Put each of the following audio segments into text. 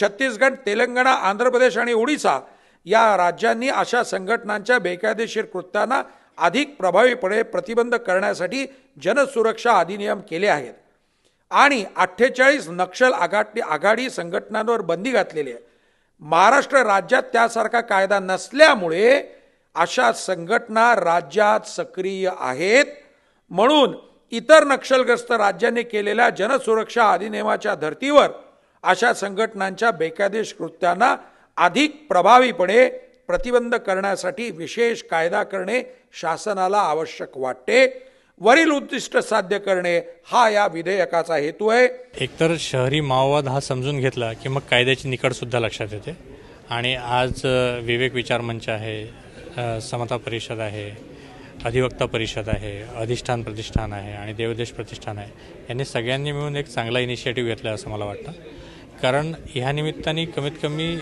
छत्तीसगड तेलंगणा आंध्र प्रदेश आणि ओडिसा या राज्यांनी अशा संघटनांच्या बेकायदेशीर कृत्यांना अधिक प्रभावीपणे प्रतिबंध करण्यासाठी जनसुरक्षा अधिनियम केले आहेत. आणि अठ्ठेचाळीस नक्षल आघाडी आघाडी संघटनांवर बंदी घातलेली आहे. महाराष्ट्र राज्यात त्यासारखा कायदा नसल्यामुळे अशा संघटना राज्यात सक्रिय आहेत. म्हणून इतर नक्षलग्रस्त राज्यांनी केलेल्या जनसुरक्षा अधिनियमाच्या धर्तीवर अशा संघटनांच्या बेकायदेश कृत्यांना अधिक प्रभावीपणे प्रतिबंध करण्यासाठी विशेष कायदा करणे शासनाला आवश्यक वाटते. वरील उद्दिष्ट साध्य करणे हा या विधेयकाचा हेतू आहे. एकतर शहरी माओवाद हा समजून घेतला की मग कायद्याची निकडसुद्धा लक्षात येते. आणि आज विवेक विचार मंच आहे समता परिषद आहे अधिवक्ता परिषद आहे अधिष्ठान प्रतिष्ठान आहे आणि देवदेश प्रतिष्ठान आहे. यांनी सगळ्यांनी मिळून एक चांगला इनिशिएटिव्ह घेतला असं मला वाटतं. कारण ह्या निमित्ताने कमीत कमी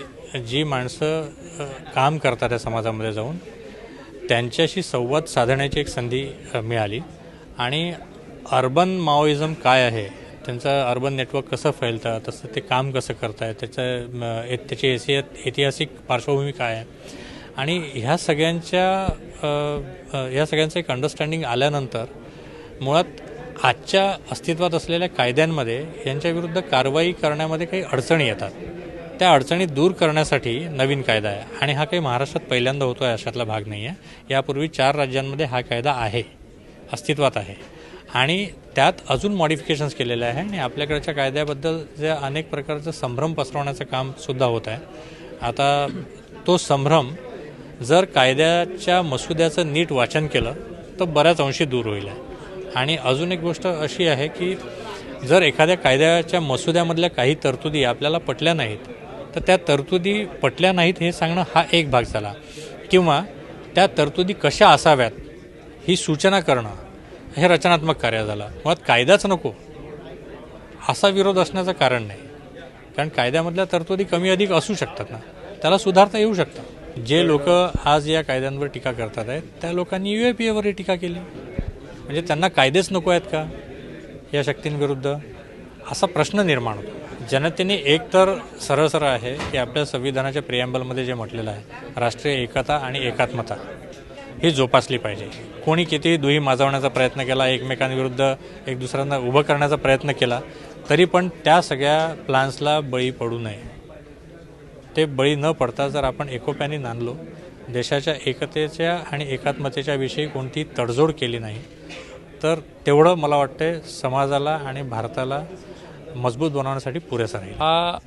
जी माणसं काम करतात त्या समाजामध्ये जाऊन त्यांच्याशी संवाद साधण्याची एक संधी मिळाली. आणि अर्बन माओइझम काय आहे? त्यांचं अर्बन नेटवर्क कसं फैलतं? तसं ते काम कसं करत आहे त्याचं ए- त्याची एसी ऐतिहासिक पार्श्वभूमी काय आहे? आणि ह्या सगळ्यांच्या ह्या सगळ्यांचं एक अंडरस्टँडिंग आल्यानंतर मुळात आजच्या अस्तित्वात असलेल्या कायद्यांमध्ये यांच्याविरुद्ध कारवाई करण्यामध्ये काही अडचणी येतात. त्या अडचणी दूर करण्यासाठी नवीन कायदा आहे आणि हा काही महाराष्ट्रात पहिल्यांदा होतो आहे अशातला भाग नाही आहे यापूर्वी चार राज्यांमध्ये हा कायदा आहे अस्तित्वात आहे. आणि त्यात अजून मॉडिफिकेशन्स केलेले आहे आणि आपल्याकडच्या कायद्याबद्दल जे अनेक प्रकारचं संभ्रम पसरवण्याचं काम सुद्धा होत आहे. आता तो संभ्रम जर कायद्याच्या मसुद्याचं नीट वाचन केलं तर बऱ्याच अंशी दूर होईल. आहे आणि अजून एक गोष्ट अशी आहे की जर एखाद्या कायद्याच्या मसुद्यामधल्या काही तरतुदी आपल्याला पटल्या नाहीत तर त्या तरतुदी पटल्या नाहीत हे सांगणं हा एक भाग झाला. किंवा त्या तरतुदी कशा असाव्यात ही सूचना करणं हे रचनात्मक कार्य झालं. मुळात कायदाच नको. असा विरोध असण्याचं कारण नाही. कारण कायद्यामधल्या तरतुदी कमी अधिक असू शकतात ना. त्याला सुधारता येऊ शकतं. जे लोक आज या कायद्यांवर टीका करतात आहेत त्या लोकांनी यू ए पी एवरही टीका केली. म्हणजे त्यांना कायदेच नको आहेत का या शक्तींविरुद्ध? असा प्रश्न निर्माण होतो. जनतेने एक तर सरळ सरळ आहे की आपल्या संविधानाच्या प्रियांबलमध्ये जे म्हटलेलं आहे राष्ट्रीय एकता आणि एकात्मता ही जोपासली पाहिजे. कोणी कितीही दुही माजवण्याचा प्रयत्न केला एकमेकांविरुद्ध एक दुसऱ्यांना उभं करण्याचा प्रयत्न केला तरी पण त्या सगळ्या प्लान्सला बळी पडू नये. ते बळी न पडता जर आपण एकोप्याने नांदलो देशाच्या एकतेच्या आणि एकात्मतेच्या विषयी कोणतीही तडजोड केली नाही तर तेवढं मला वाटतं समाजाला आणि भारताला मजबूत बनवण्यासाठी पुरेसं राहील. हा